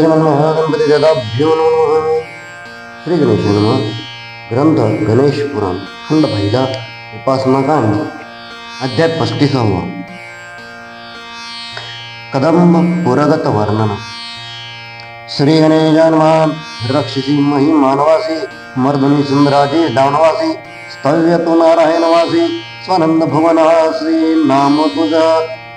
श्रीमन्महागणपती दादाभ्यो नमः। श्री गणेश नमः। ग्रंथ गणेश पुराण खंड पहिला उपासनाकांड अध्याय पस्तीसावा कदंब पुरगत वर्णन श्री गणेशान्मा रक्षसी मही मानवासी मर्दनी सुंदराजी दानवासी स्तव्य तो नारायणवासी स्वानंद भुवनासी नाम तुझ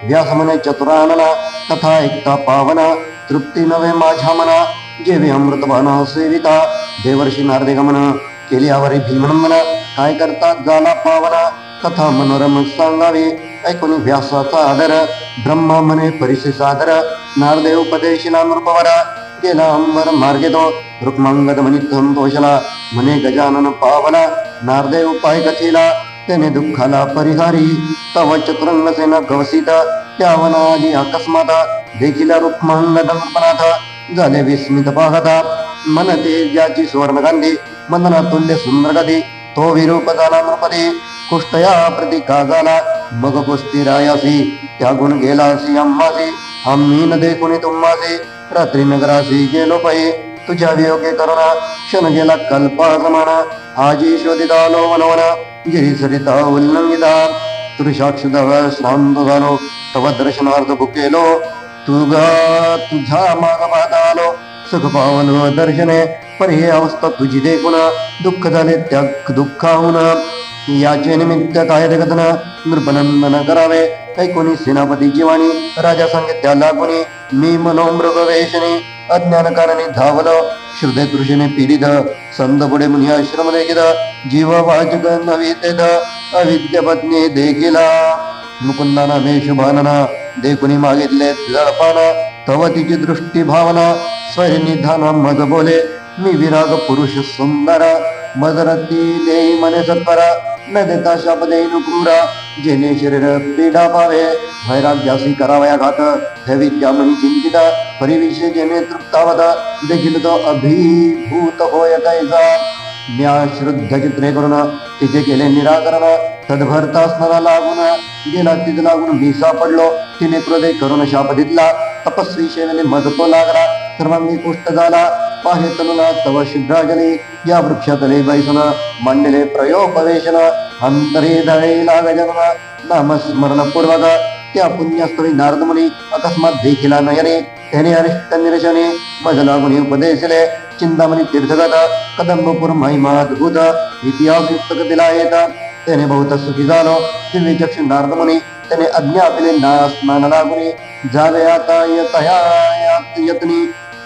व्यासमने चतुरानना तथा एकता पावना तृप्ती नवे माझ्या मना जेवे अमृतवाना सेविता देवर्षी नारदे गमना केली आवरी भीमनंदना काय करतात जाला पावना कथा मनोरम सांगावी ऐकून व्यासाचा आदर ब्रह्मा मने परिसे सादर नारदे उपदेशिला नृपवरा गेला अंबर मार्गे तो रुक्मांगद मनी संतोषला मने गजानन पावला नारदे उपाय कथिला त्याने दुःखाला परिहारी तव चतुरंग सेना गवसित त्यावनादी अकस्मात देखील रुक्मांगद नृपनाथ झाले विस्मित पाहता मनते ज्याची सुवर्ण गांधी मंदना तुल्य सुंदर गती तो विरूप झाला नृपदी कुष्टया प्रति झाला मग कुस्ती रायासी त्यागुण गेलासी अम्मासी आम्ही न देखुनी तुम्हासी रात्री नगरासी गेलो पायी तुझ्या वियोगे करुणा क्षण गेला कल्पा समाना आजी शोधिता लो वनवना गिरी सरिता उल्लंघिता तुझ्याक्ष श्रांत झालो तव दर्शनार्थ भुकेलो तुगा तुझा माग आलो सुख पावन दर्शने पर हे अवस्था तुझी देखून दुःख झाले त्या दुःखाहून. याचे निमित्त काय जगतन नृपनंदन करावे. ऐकुनी सेनापती वाणी राजा सांगे त्याला कोणी मी मनोमृग वेशने अज्ञान कारणे धावलो श्रद्धे तृषेने पीडित संत पुढे मुनी आश्रम देखील जीव वाचक नवी अविद्य पत्नी देखीला. मुकुंदाना मेषभानना देखुनी मागितले जळपाना. तव तिची दृष्टी भावना स्वयनिधान मज बोले मी विराग पुरुष सुंदर मदरती देई मने सत्परा न देता शाप देईन क्रूरा जेने शरीर पीडा पावे वैराग्यासी करावया घात हे विद्या मनी चिंतित परिविषय जेने तृप्तावत देखील तो अभिभूत होय कैसा म्या श्रुद्ध चित्रे करून तिचे केले निराकरण तदभरता स्मरा लागून गेला तिथ लागून मी सापडलो. तिने क्रोधे करून शाप दिला तपस्वी शेवेने मदतो लागला. सर्वांगी कुष्ट झाला. पाहे तनुला तव शुद्धाजली या वृक्षातले बैसन मांडले प्रयोपवेशन. अंतरे दळे लाग जनना नामस्मरण पूर्वक त्या पुण्यस्थळी नारद मुनी अकस्मात देखिला नयने. त्याने अरिष्ट निरशने मज लागुनी उपदेशले. चिंतामणी तीर्थगत कदंबपूर महिमा अद्भुत. इतिहास युक्त दिला येत. त्याने बहुत सुखी झालो दिव्य चक्षु नारदमुनी त्याने आज्ञा आपले ना स्नान लागुनी जावे आता यतया यात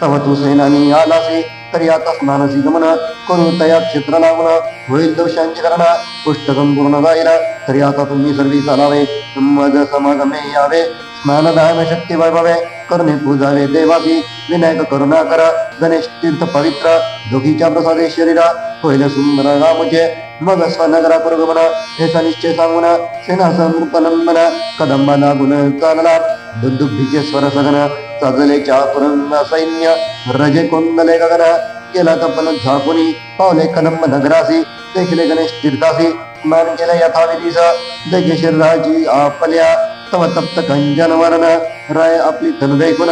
तव तू सेनानी आलासे तरी आता स्नानसी गमन करून तया क्षेत्र लागून होईल दोषांची करणा पुस्तकं पूर्ण जाईल तरी आता तुम्ही सर्वी चालावे मज समागमे यावे स्नानदान शक्ती वैभवे करणे पूजावे देवासी विनायक करुणा कर गणेश तीर्थ पवित्र दोघीच्या प्रसादे शरीरा होईल सुंदर रामचे मग स्वनगरा पुरगमन हेचा निश्चय सांगून सेना समृपनंदन गुण चालला. दुदुभीचे स्वर सगन सजले चापुरंग सैन्य रजे कोंदले गगन केला तपन झाकुनी पावले कदंब नगरासी देखले गणेश तीर्थासी मान केले यथाविधीस देखे शरीराची आपल्या तव तप्त कंजन वरण राय आपली धन देखुन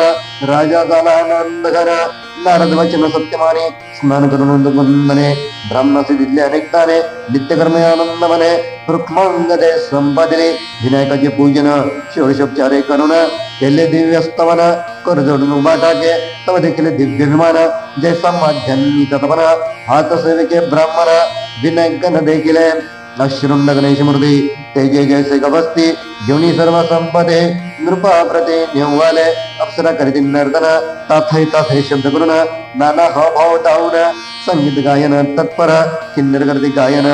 राजा झाला आनंद घर नारद वचन सत्यमाने स्नान करून वंदने ब्राह्मणाचे दिले अनेक दाने नित्यकर्मे आनंद मने रुक्मांगदे संपादिले विनायकाचे पूजन षोडशोपचारे करून केले दिव्य स्तवन कर उभा टाके तव देखील दिव्य विमान जैसा माध्यांनी तत्पन हात सेविके ब्राह्मण विनायकन देखील अश्रुंड गणेश मूर्ती तेजे जैसे गवस्ती घेऊन सर्व संपदे नृपा प्रते नेवाले अप्सरा करीत नर्दन ताथै ताथै शब्द करून नाना हावभाव धावून संगीत गायन तत्पर किन्नर करते गायन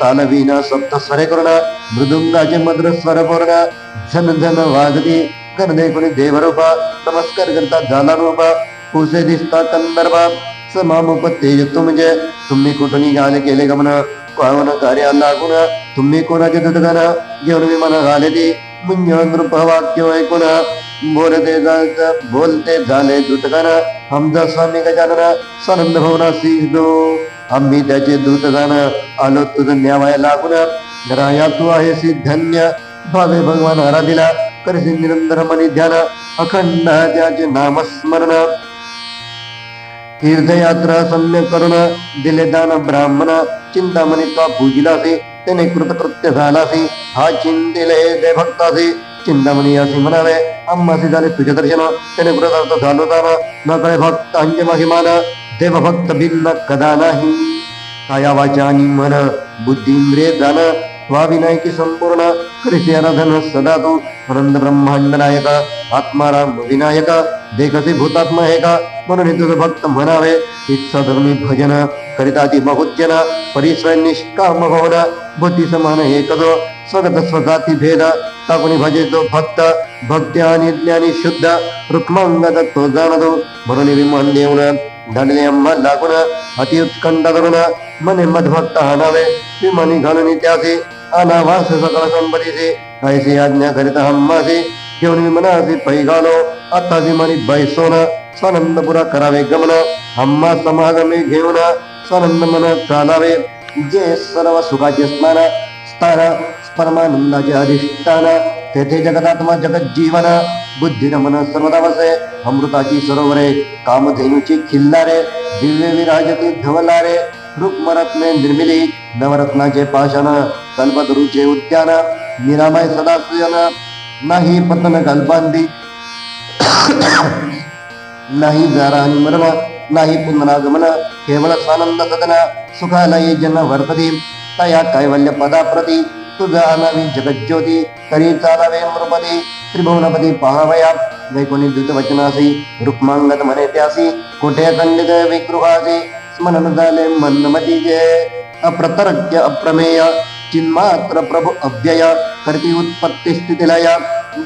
तालवीन सप्त स्वरे करून मृदुंगाचे मद्र स्वर पूर्ण झन झन वाजती करणे कोणी देवरूप नमस्कार करता झाला रूप पुसे दिसता कंदर्भ समामुप तेज म्हणजे तुम्ही कुठून गाले केले गमन पावन कार्या लागून तुम्ही कोणाचे दुटगण घेऊन विमान घाले ती मुंज नृप वाक्य ऐकून बोलते बोलते झाले दुटगण हमजा स्वामी गजानन सनंद भवना दो आम्ही त्याचे दूत आलो तुझ न्यावाय लागून. राया तू आहे धन्य. भावे भगवान आराधिला करसे निरंतर मनी ध्यान. अखंड त्याचे नामस्मरण. तीर्थयात्रा सम्य करून दिले दान ब्राह्मण. चिंतामणी तो पूजिलासे त्याने कृतकृत्य झालासे हा चिंतिले दे भक्तासे चिंतामणी असे म्हणावे आम्हासे झाले तुझे दर्शन त्याने कृतार्थ झालो दान न कळे भक्त अंज महिमान देव भक्त भिन्न कदा नाही। काया वाचा आणि मन बुद्धी इंद्रिय दान स्वाविनायकी संपूर्ण कृषी आराधन सदा तू आनंद ब्रह्मांड नायक आत्माराम विनायक देखसे भूतात्मा हे का म्हणून तुझं भक्त म्हणावे इच्छा धर्मी भजन करिताची बहुजन परिसर निष्काम भवन बुद्धी समान एकच स्वगत स्वजाती भेद टाकुनी भजेतो भक्त भक्ती आणि ज्ञानी शुद्ध रुक्मांगत तो जाणतो। म्हणून विमान देऊन धडले अंबा लागून अति उत्कंठ करून मने मधभक्त हाणावे विमानी घालून त्याचे अनावास सकळ संपतीचे ऐसे आज्ञा करीत हम्मासे घेऊन विमानाचे पै घालो। आता विमानी बैसोन स्वानंदपुरा करावे गमन। हम्मा समागमे घेऊन स्वानंद मन चालावे। जे सर्व सुखाचे स्नान। स्थान परमानंदाचे अधिष्ठान। तेथे जगदात्मा जगत जीवन. बुद्धी मन सर्वदा वसे अमृताची सरोवरे कामधेनूची खिल्लारे दिव्य विराजती धवलारे रुक्मरत्ने निर्मिली नवरत्नाचे पाषाण कल्पतरूचे उद्यान निरामय सदासयन नाही पतन कल्पांती नाही जारा आणि मरण नाही पुनरागमन केवळ स्वानंद सदन सुखालयी जन वर्तती. तया कैवल्य पदाप्रती तुझा जगज्योती तरी चालावे नृपती त्रिभुवनपती पहावया वैकुणी दूत वचनासी रुक्मांगत म्हणे त्यासी कुठे खंडित विकृहासी स्मरण झाले मनमतीचे अप्रतरज्ञ अप्रमेय चिन्मात्र प्रभु अव्यय करती उत्पत्ती स्थितीलय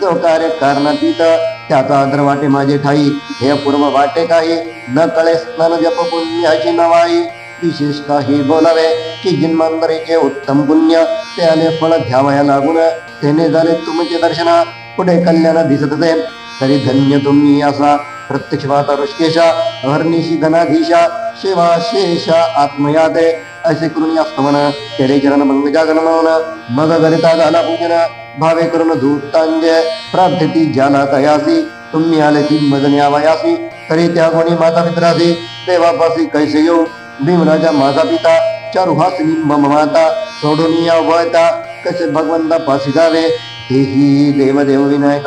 जो कार्य कारणातीत त्याचा आदर वाटे माझे ठाई हे पूर्व वाटे काही न कळे स्नान जप पुण्याची नवाई। विशेष काही बोलावे की जन्मांतरीचे उत्तम पुण्य त्याने फळ घ्यावया लागून. त्याने झाले तुमचे दर्शन. पुढे कल्याण दिसत ते तरी धन्य तुम्ही असा. प्रत्यक्ष पाहता ऋषकेशा अहर्निशी घनाधीशा शिवा शेषा आत्मयादे. असे करून या म्हण केले चरण मंग जागरण म्हणून. मग गरिता झाला पूजन. भावे करून धूतांजय. प्रार्थती ज्याला तयासी तुम्ही आले ती मदन यावयासी. तरी त्या कोणी माता पित्रासी. देवापासी कैसे येऊ? भीमराजा माझा पिता चारुहासिनी मम माता सोडून या कसे भगवंता पाशी गावे तेही देवदेव विनायक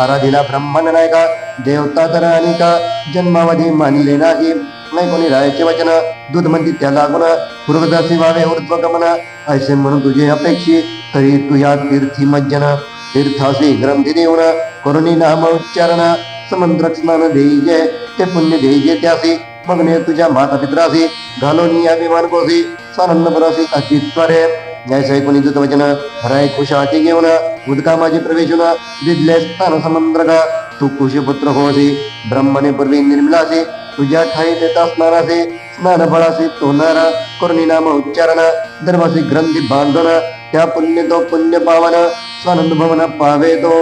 आराधीला ब्रह्मन नायका देवता तर अनिका जन्मावधी मानिले नाही. नाही कोणी रायाचे वचन दूध म्हणते त्या लागून पूर्वदासी व्हावे ऊर्ध्व गमन ऐसे म्हणून तुझे अपेक्षी तरी तू या तीर्थी मज्जन तीर्थासी ग्रंथी देऊन करुणी नाम उच्चारण. समंत्र स्नान देईजे ते पुण्य देईजे त्यासी. मग ने तुझ्या माता पित्रासी घालोनी अभिमान कोसी सानंद परासी अचित्वरे जैसे कोणी दूत वचन राय कुशाची घेऊन उदका माझी प्रवेशून दिदले स्थान समंद्र का तू कुशपुत्र होसी ब्रह्मने पूर्वी निर्मिलासी तुझ्या ठाई देता स्नानासी स्नान फळासे तोनार करुणी नाम उच्चारण दरवासी ग्रंथी बांधन त्या पुण्य तो पुण्य पावन स्वानंद भवन पावे तो।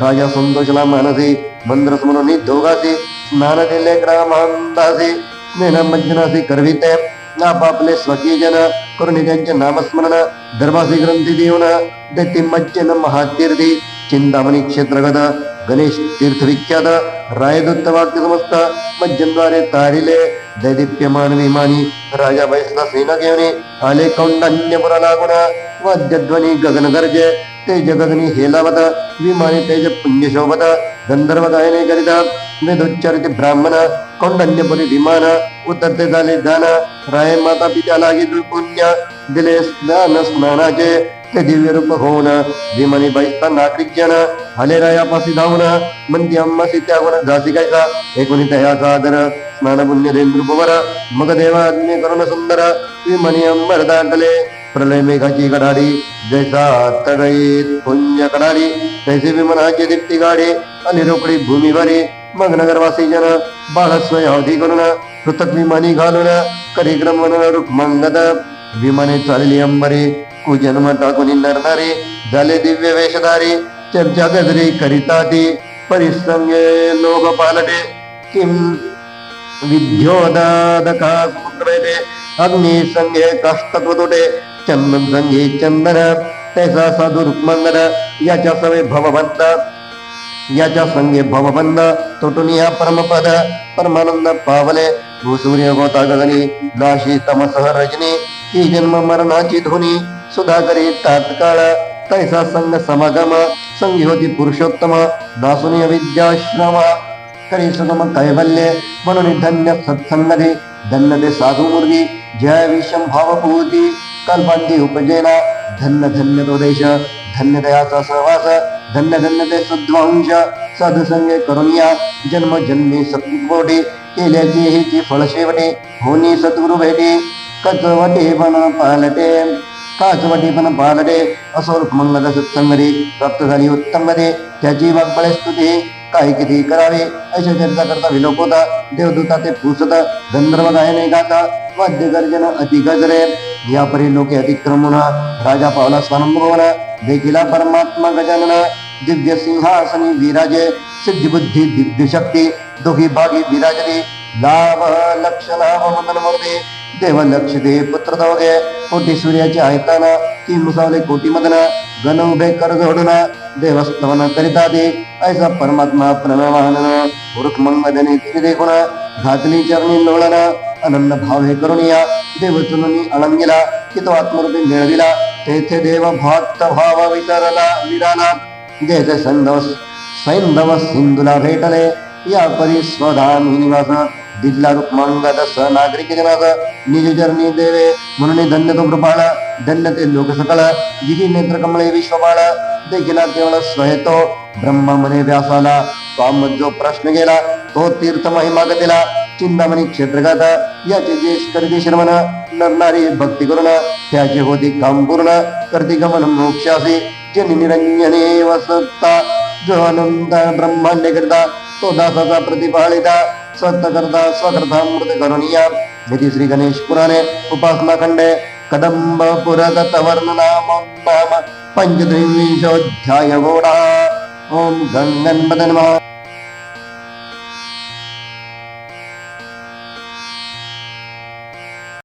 राजा संतोषला मानसी मंद्र स्मरून दोघासी स्नान दिले ग्रामांदासी स्नेह मज्जनासी करविते आपापले स्वकीय जन करुणी त्यांचे नामस्मरण धर्मासी ग्रंथी देऊन देती महातीर्थी चिंतामणी क्षेत्रगत गणेश तीर्थ विख्यात रायदत्त वाक्य समस्त मज्जनद्वारे तारिले दैदिप्यमान विमानी राजा बैसला सेना घेऊन आले कौंडन्यपुरा लागून वाद्यध्वनी गगन गर्जे ते जगगनी हेलावत विमानी तेज पुण्यशोभत गंधर्व गायने करीत वेदोच्चारित ब्राह्मण कौंडल्यपुरी विमान उतरते झाले दान राय माता पित्या लागी पुण्य दिले स्नान स्नानाचे ते दिव्य रूप होऊन विमानी बैठता नागरिक जन हले रायापासी धावून मंदी अम्मा त्यागून झासी गायचा एकोणी तयाचा आदर स्नान पुण्य रेंद्रुपवर मग देवा आज्ञे सुंदर विमानी अंबर दाटले प्रलय मेघाची कडाडी जैसा तडईत पुण्य कडाडी तैसे विमानाची दीप्ती गाडी आणि रोकडी भूमीवरी मग नगरवासी जन बाळस्वय अवधी करून पृथक विमानी घालून करिक्रम रुक्मांगद विमाने चालली अंबरी कुजन्म टाकून नरणारी झाले दिव्य वेशधारी चर्चा गजरी करिता ती परिसंगे लोक पालटे किम विद्योदादका समुद्रेते अग्नि संगे काष्टत्वतुटे चंदन संगे चंदन तैसा साधू रुक्मांगन याच्या सवे भवभंत याच्या संगे भवबंध तुटून या परमपद परमानंद पावले भूसूर्य गोता गगनी नाशी तमसह रजनी ही जन्म मरणाची ध्वनी सुधाकरी तात्काळ तैसा संग समागम संगी होती पुरुषोत्तम दासुनी विद्याश्रम करी सुगम कैवल्य म्हणून धन्य सत्संगती धन्य ते साधू मुर्गी जय विषम भावभूती कल्पांती उपजेना धन्य धन्य तो देश धन्य दयाचा सहवास धन्य धन्य ते सद्वंश सदसंगे करुनिया जन्म जन्मी सत्कोटी केल्याची हिची फळ शेवटे होनी सद्गुरु भेटे. कचवटे पण पालटे काचवटे पण पालटे. असो मंगल सत्संगती प्राप्त झाली उत्तम गती त्याची वाग्बळे स्तुती काय किती करावे? अशा चर्चा करता विलोकोता देवदूता ते पुसत गंधर्व गायने गाता वाद्य गर्जन अति गजरे या परी लोके अतिक्रमण राजा पावला स्वानंभवन देखिला परमात्मा गजानन दिव्य सिंहासनी विराजे सिद्धि बुद्धी दिव्य शक्ती दोघी भागी विराजने लाभ लक्ष लाभ मदन मूर्ती। देव लक्ष दे पुत्र दोघे कोटी सूर्याचे आयताना ती मुसावले कोटी मदन। गण उभे कर जोडून देवस्तवन करिता दे। ऐसा परमात्मा प्रणवानन पुरुष मंगदने तिने देखून। घातली चरणी लोळना। अनन्न भाव हे करुणिया देवतुनी चुननी अळंगिला की तो आत्मरूपी मिळविला. तेथे देव भक्त भाव वितरला विराला जेथे संदव सैंदव सिंधुला भेटले. या परी स्वधामी निवास. दिदला रुक्मांगद स नागरिक निवास. निज चरणी देवे. म्हणून धन्य तो कृपाळ. धन्य ते लोक सकळ. जिही नेत्र कमळे विश्वपाळ. देखिला केवळ स्वहेतो ब्रह्मा मने व्यासाला. स्वाम जो प्रश्न गेला तो तीर्थ महिमा गतीला. चिंतामणी क्षेत्रगाथा याचे जे करते श्रवण नरनारी भक्ती करुण त्याचे होती काम पूर्ण करते गमन मोक्षासे जन निरंजने वसत्ता जो अनंत ब्रह्मांड करता तो दासाचा प्रतिपाळिता सत्य करता स्वकर्ता मृत करुणिया. निधी श्री गणेश पुराणे उपासना खंडे कदंब पुरगत वर्णनाम नाम पंचत्रिंशोऽध्याय गोडा ओम गंगणपतन